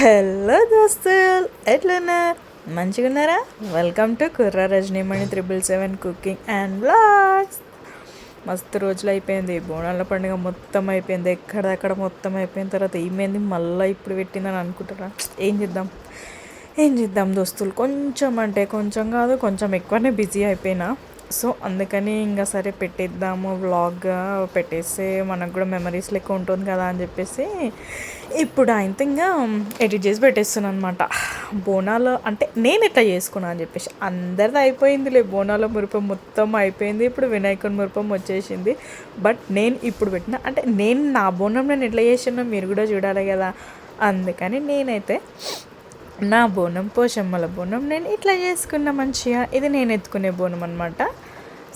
Hello దోస్తులు ఎట్లున్నారు మంచిగా ఉన్నారా? Welcome to Kurra Rajanimani triple seven cooking and blogs మస్తు రోజులు అయిపోయింది. బోనాల పండుగ మొత్తం అయిపోయింది. ఎక్కడెక్కడ మొత్తం అయిపోయిన తర్వాత ఏమైంది? మళ్ళీ ఇప్పుడు పెట్టిందని అనుకుంటారా ఏం చేద్దాం? ఏం చేద్దాం దోస్తులు? కొంచెం అంటే కొంచెం కాదు కొంచెం ఎక్కువనే బిజీ అయిపోయినా. సో అందుకని ఇంకా సరే పెట్టేద్దాము వ్లాగ్ పెట్టేస్తే మనకు కూడా మెమరీస్ లెక్క ఉంటుంది కదా అని చెప్పేసి ఇప్పుడు ఆయనతో ఇంకా ఎడిట్ చేసి పెట్టేస్తున్నాను అనమాట బోనాలు అంటే నేను ఎట్లా చేసుకున్నాను అని చెప్పేసి అందరిది అయిపోయిందిలే. బోనాల మురిపం మొత్తం అయిపోయింది. ఇప్పుడు వినాయకుని మురిపం వచ్చేసింది. బట్ నేను ఇప్పుడు పెట్టిన అంటే నేను నా బోనం నేను ఎట్లా చేసినా మీరు కూడా చూడాలి కదా. అందుకని నేనైతే నా బోనం పోషమ్మల బోనం నేను ఇట్లా చేసుకున్న మంచిగా ఇది నేను ఎత్తుకునే బోనం అనమాట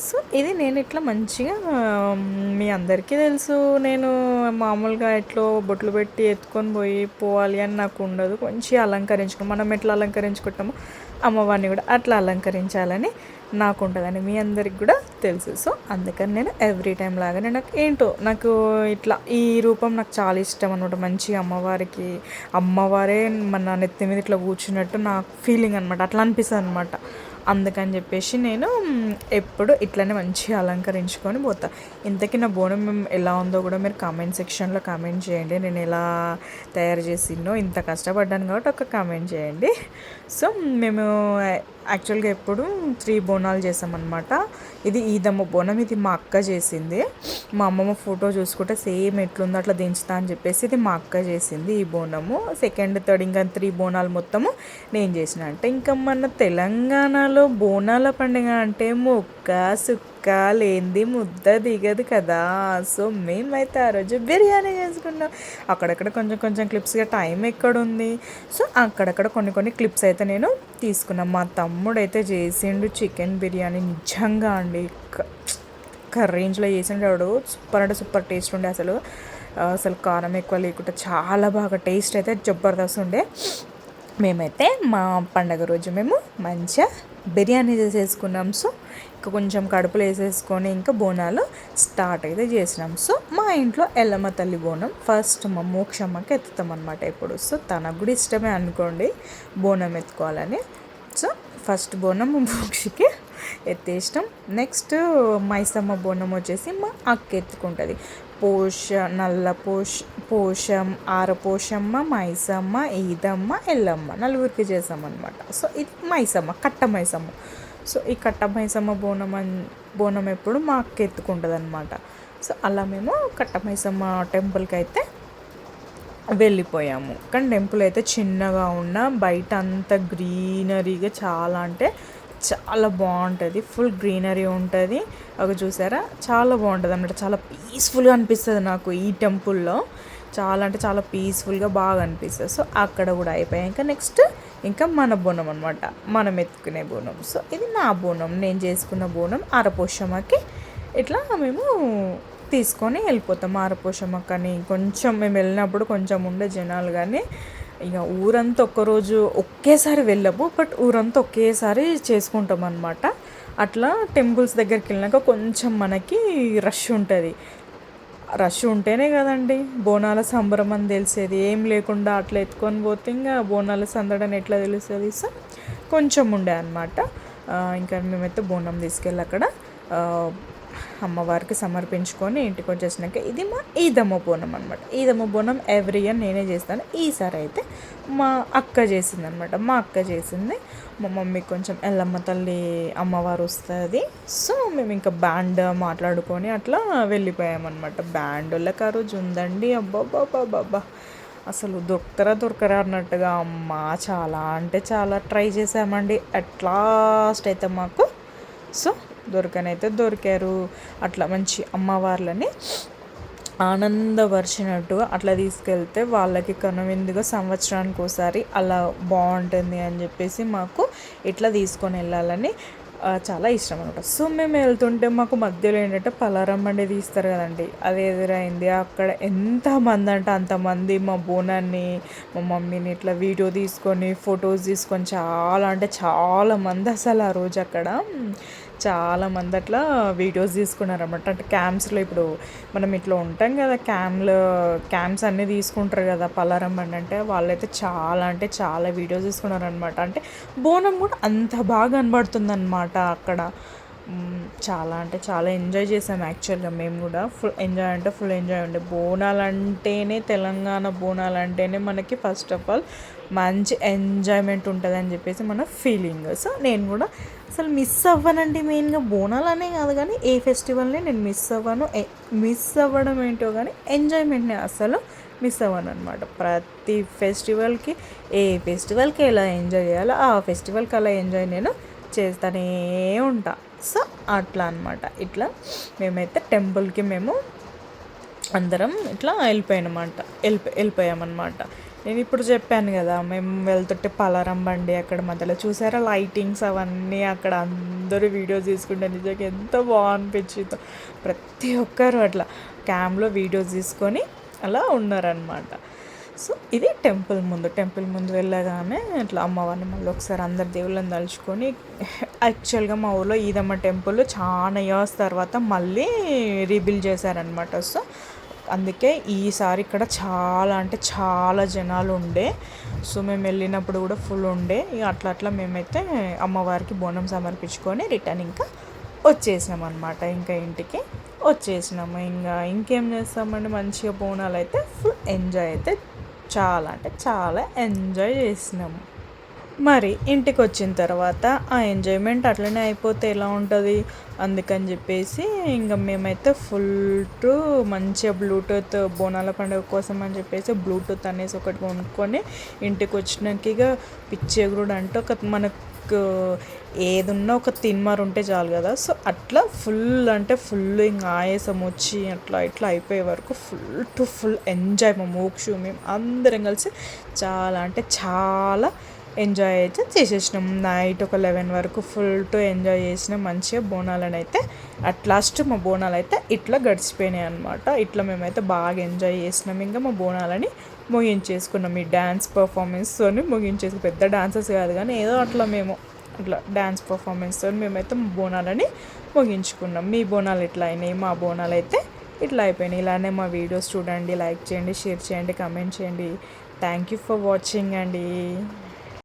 సో ఇది నేను ఇట్లా మంచిగా మీ అందరికీ తెలుసు. నేను మామూలుగా ఎట్లో బొట్లు పెట్టి ఎత్తుకొని పోయి పోవాలి అని నాకు ఉండదు. కొంచెం అలంకరించుకుని మనం ఎట్లా అలంకరించుకుంటామో అమ్మవారిని కూడా అట్లా అలంకరించాలని నాకు ఉంటుందని మీ అందరికి కూడా తెలుసు. సో అందుకని నేను ఎవ్రీ టైం లాగా నేను నాకు ఏంటో నాకు ఇట్లా ఈ రూపం నాకు చాలా ఇష్టం అనమాట మంచి అమ్మవారికి అమ్మవారే మన నెత్తి మీద ఇట్లా కూర్చున్నట్టు నాకు ఫీలింగ్ అనమాట అట్లా అనిపిస్తుంది అనమాట అందుకని చెప్పేసి నేను ఎప్పుడు ఇట్లనే మంచిగా అలంకరించుకొని పోతా. ఇంతకీ నా బోనం ఎలా ఉందో కూడా మీరు కామెంట్ సెక్షన్లో కామెంట్ చేయండి. నేను ఎలా తయారు చేసిందో ఇంత కష్టపడ్డాను కాబట్టి ఒక కామెంట్ చేయండి. సో మేము యాక్చువల్గా ఎప్పుడు త్రీ బోనాలు చేసామన్నమాట. ఇది ఈదమ్మ బోనం ఇది మా అక్క చేసింది. మా అమ్మమ్మ ఫోటో చూసుకుంటే సేమ్ ఎట్లుందో అట్లా దించుతా అని చెప్పేసి ఇది మా అక్క చేసింది ఈ బోనము. సెకండ్ థర్డ్ ఇంకా త్రీ బోనాలు మొత్తము నేను చేసిన. అంటే ఇంకా మన తెలంగాణలో బోనాల పండుగ అంటే మొక్క సుక్క లేనిది ముద్ద దిగదు కదా. సో మేమైతే ఆ రోజు బిర్యానీ చేసుకున్నాం. అక్కడక్కడ కొంచెం కొంచెం క్లిప్స్గా టైం ఎక్కడుంది. సో అక్కడక్కడ కొన్ని కొన్ని క్లిప్స్ అయితే నేను తీసుకున్నాను మా తమ్ముడైతే చేసిండు చికెన్ బిర్యానీ. నిజంగా అండి రేంజ్లో చేసిండాడు సూపర్ అంటే సూపర్ టేస్ట్ ఉండే అసలు. అసలు కారం ఎక్కువ లేకుండా చాలా బాగా టేస్ట్ అయితే జబర్దస్త్ ఉండే. మేమైతే మా పండగ రోజు మేము మంచిగా బిర్యానీ చేసేసుకున్నాం. సో ఇంకా కొంచెం కడుపులో వేసేసుకొని ఇంకా బోనాలు స్టార్ట్ అయితే చేసినాం. సో మా ఇంట్లో ఎల్లమ్మ తల్లి బోనం ఫస్ట్ మా మోక్షమ్మకి ఎత్తుతాం అనమాట ఇప్పుడు సో తనకు కూడా ఇష్టమే అనుకోండి బోనం ఎత్తుకోవాలని. సో ఫస్ట్ బోనం మోక్షకి ఎత్తేసినాం. నెక్స్ట్ మైసమ్మ బోనం వచ్చేసి మా అక్క ఎత్తుకుంటుంది. పోష నల్ల పోష పోషం ఆరపోషమ్మ మైసమ్మ ఈదమ్మ ఎల్లమ్మ నలుగురికి చేసామన్నమాట సో ఇది మైసమ్మ కట్ట మైసమ్మ. సో ఈ కట్ట మైసమ్మ బోనం బోనం ఎప్పుడు మా అక్క ఎత్తుకుంటుంది అనమాట సో అలా మేము కట్ట మైసమ్మ టెంపుల్కి అయితే వెళ్ళిపోయాము. కానీ టెంపుల్ అయితే చిన్నగా ఉన్న బయట అంత గ్రీనరీగా చాలా అంటే చాలా బాగుంటుంది. ఫుల్ గ్రీనరీ ఉంటుంది. ఒక చూసారా? చాలా బాగుంటుంది అన్నమాట చాలా పీస్ఫుల్గా అనిపిస్తుంది నాకు ఈ టెంపుల్లో చాలా అంటే చాలా పీస్ఫుల్గా బాగా అనిపిస్తుంది. సో అక్కడ కూడా అయిపోయాక నెక్స్ట్ ఇంకా మన బోనం అనమాట మనం ఎత్తుకునే బోనం. సో ఇది నా బోనం. నేను చేసుకున్న బోనం అరపోషమ్మకి. ఇట్లా మేము తీసుకొని వెళ్ళిపోతాం ఆరపోషమ్మకని కొంచెం మేము వెళ్ళినప్పుడు కొంచెం ఉండే జనాలు కానీ ఇక ఊరంతా ఒక్కరోజు ఒకేసారి వెళ్ళము బట్ ఊరంతా ఒకేసారి చేసుకుంటాం అనమాట అట్లా టెంపుల్స్ దగ్గరికి వెళ్ళినాక కొంచెం మనకి రష్ ఉంటుంది. రష్ ఉంటేనే కదండి బోనాల సంబరం అని తెలిసేది. ఏం లేకుండా అట్లా ఎత్తుకొని పోతే ఇంకా బోనాల సందడని ఎట్లా తెలుస్తుంది? సో కొంచెం ఉండే అనమాట ఇంకా మేమైతే బోనం తీసుకెళ్ళి అక్కడ అమ్మవారికి సమర్పించుకొని ఇంటికి వచ్చేసినాక ఇది మా ఈదమ్మ బోనం అనమాట ఈదమ్మ బోనం ఎవ్రీ ఇయర్ నేనే చేస్తాను. ఈసారి అయితే మా అక్క చేసింది అనమాట మా అక్క చేసింది. మా మమ్మీ కొంచెం ఎల్లమ్మ తల్లి అమ్మవారు వస్తుంది. సో మేము ఇంకా బ్యాండ్ మాట్లాడుకొని అట్లా వెళ్ళిపోయామన్నమాట. బ్యాండ్ వాళ్ళకి ఆ రోజు ఉందండి. అబ్బాబ్బాబ్బాబ్బా అసలు దొరకరా దొరకరా అన్నట్టుగా అమ్మ చాలా అంటే చాలా ట్రై చేసామండి అట్ లాస్ట్ అయితే మాకు. సో దొరకనైతే దొరికారు. అట్లా మంచి అమ్మవార్లని ఆనందపరిచినట్టుగా అట్లా తీసుకెళ్తే వాళ్ళకి కనువిందుగా సంవత్సరానికి ఒకసారి అలా బాగుంటుంది అని చెప్పేసి మాకు ఇట్లా తీసుకొని వెళ్ళాలని చాలా ఇష్టం అనమాట సో మేము వెళ్తుంటే మాకు మధ్యలో ఏంటంటే పలారం బండి తీస్తారు కదండి. అది ఎదురైంది. అక్కడ ఎంతమంది అంటే అంతమంది మా బోనాన్ని మా మమ్మీని ఇట్లా వీడియో తీసుకొని ఫొటోస్ తీసుకొని చాలా అంటే చాలా మంది అసలు ఆ రోజు అక్కడ. చాలా మంది అట్లా వీడియోస్ తీసుకున్నారన్నమాట. అంటే క్యాంప్స్లో ఇప్పుడు మనం ఇట్లా ఉంటాం కదా క్యాంప్లు క్యాంప్స్ అన్నీ తీసుకుంటారు కదా పలారం బండి అంటే వాళ్ళైతే చాలా అంటే చాలా వీడియోస్ తీసుకున్నారనమాట అంటే బోనం కూడా అంత బాగా కనబడుతుందన్నమాట అక్కడ. చాలా అంటే చాలా ఎంజాయ్ చేసాం యాక్చువల్గా. మేము కూడా ఫుల్ ఎంజాయ్ అంటే ఫుల్ ఎంజాయ్ ఉండే. బోనాలు అంటేనే తెలంగాణ బోనాలు అంటేనే మనకి ఫస్ట్ ఆఫ్ ఆల్ మంచి ఎంజాయ్మెంట్ ఉంటుంది అని చెప్పేసి మన ఫీలింగ్. సో నేను కూడా అసలు మిస్ అవ్వనండి మెయిన్గా బోనాలు అనే కాదు కానీ ఏ ఫెస్టివల్ని నేను మిస్ అవ్వను మిస్ అవ్వడం ఏంటో కానీ ఎంజాయ్మెంట్ని అసలు మిస్ అవ్వను అనమాట ప్రతి ఫెస్టివల్కి ఏ ఫెస్టివల్కి ఎలా ఎంజాయ్ చేయాలో ఆ ఫెస్టివల్కి అలా ఎంజాయ్ నేను చేస్తూనే ఉంటాను సో అట్లా అనమాట ఇట్లా మేమైతే టెంపుల్కి మేము అందరం ఇట్లా వెళ్ళిపోయానమాట. వెళ్ళిపో వెళ్ళిపోయామన్నమాట. నేను ఇప్పుడు చెప్పాను కదా మేము వెళ్తుంటే పలారం బండి అక్కడ మధ్యలో చూసారా లైటింగ్స్ అవన్నీ అక్కడ అందరూ వీడియోస్ తీసుకుంటే నిజంగా ఎంత బాగనిపించిందో. ప్రతి ఒక్కరు అట్లా క్యామ్లో వీడియోస్ తీసుకొని అలా ఉన్నారనమాట సో ఇది టెంపుల్ ముందు. టెంపుల్ ముందు వెళ్ళగానే ఇట్లా అమ్మవారిని మళ్ళీ ఒకసారి అందరి దేవుళ్ళని తలుచుకొని యాక్చువల్గా మా ఊళ్ళో ఈదమ్మ టెంపుల్ చాలా ఇయర్స్ తర్వాత మళ్ళీ రీబిల్డ్ చేశారనమాట సో అందుకే ఈసారి ఇక్కడ చాలా అంటే చాలా జనాలు ఉండే. సో మేము వెళ్ళినప్పుడు కూడా ఫుల్ ఉండే. ఇక అట్లా అట్లా మేమైతే అమ్మవారికి బోనం సమర్పించుకొని రిటర్న్ ఇంకా వచ్చేసినాం అనమాట ఇంకా ఇంటికి వచ్చేసినాము. ఇంకా ఇంకేం చేస్తామండి? మంచిగా బోనాలు అయితే ఫుల్ ఎంజాయ్ అయితే చాలా అంటే చాలా ఎంజాయ్ చేసినాము. మరి ఇంటికి వచ్చిన తర్వాత ఆ ఎంజాయ్మెంట్ అట్లనే అయిపోతే ఎలా ఉంటుంది? అందుకని చెప్పేసి ఇంకా మేమైతే ఫుల్ టు మంచిగా బ్లూటూత్ బోనాల పండుగ కోసం అని చెప్పేసి బ్లూటూత్ అనేసి ఒకటి కొనుక్కొని ఇంటికి వచ్చినాక ఇక పిచ్చెగురుడు అంటే ఒక మనకు ఏదున్నా ఒక తిన్మార్ ఉంటే చాలు కదా. సో అట్లా ఫుల్ అంటే ఫుల్ ఇంకా ఆయాసం వచ్చి అట్లా ఇట్లా అయిపోయే వరకు ఫుల్ టు ఫుల్ ఎంజాయ్ మా మోక్షు. మేము అందరం కలిసి చాలా అంటే చాలా ఎంజాయ్ అయితే చేసేసినాం. నైట్ ఒక లెవెన్ వరకు ఫుల్ టు ఎంజాయ్ చేసినాం. మంచిగా బోనాలను అయితే అట్ లాస్ట్ మా బోనాలు అయితే ఇట్లా గడిచిపోయినాయి అనమాట ఇట్లా మేమైతే బాగా ఎంజాయ్ చేసినాం. ఇంకా మా బోనాలని ముగించేసుకున్నాం. ఈ డ్యాన్స్ పర్ఫార్మెన్స్తోని ముగించేసి పెద్ద డాన్సెస్ కాదు కానీ ఏదో అట్లా మేము అట్లా డ్యాన్స్ పర్ఫార్మెన్స్తో మేమైతే బోనాలని ముగించుకున్నాం. మీ బోనాలు ఇట్లా అయినాయి? మా బోనాలు అయితే ఇట్లా అయిపోయినాయి. ఇలానే మా వీడియోస్ చూడండి లైక్ చేయండి షేర్ చేయండి కమెంట్ చేయండి. థ్యాంక్ యూ ఫర్ వాచింగ్ అండి.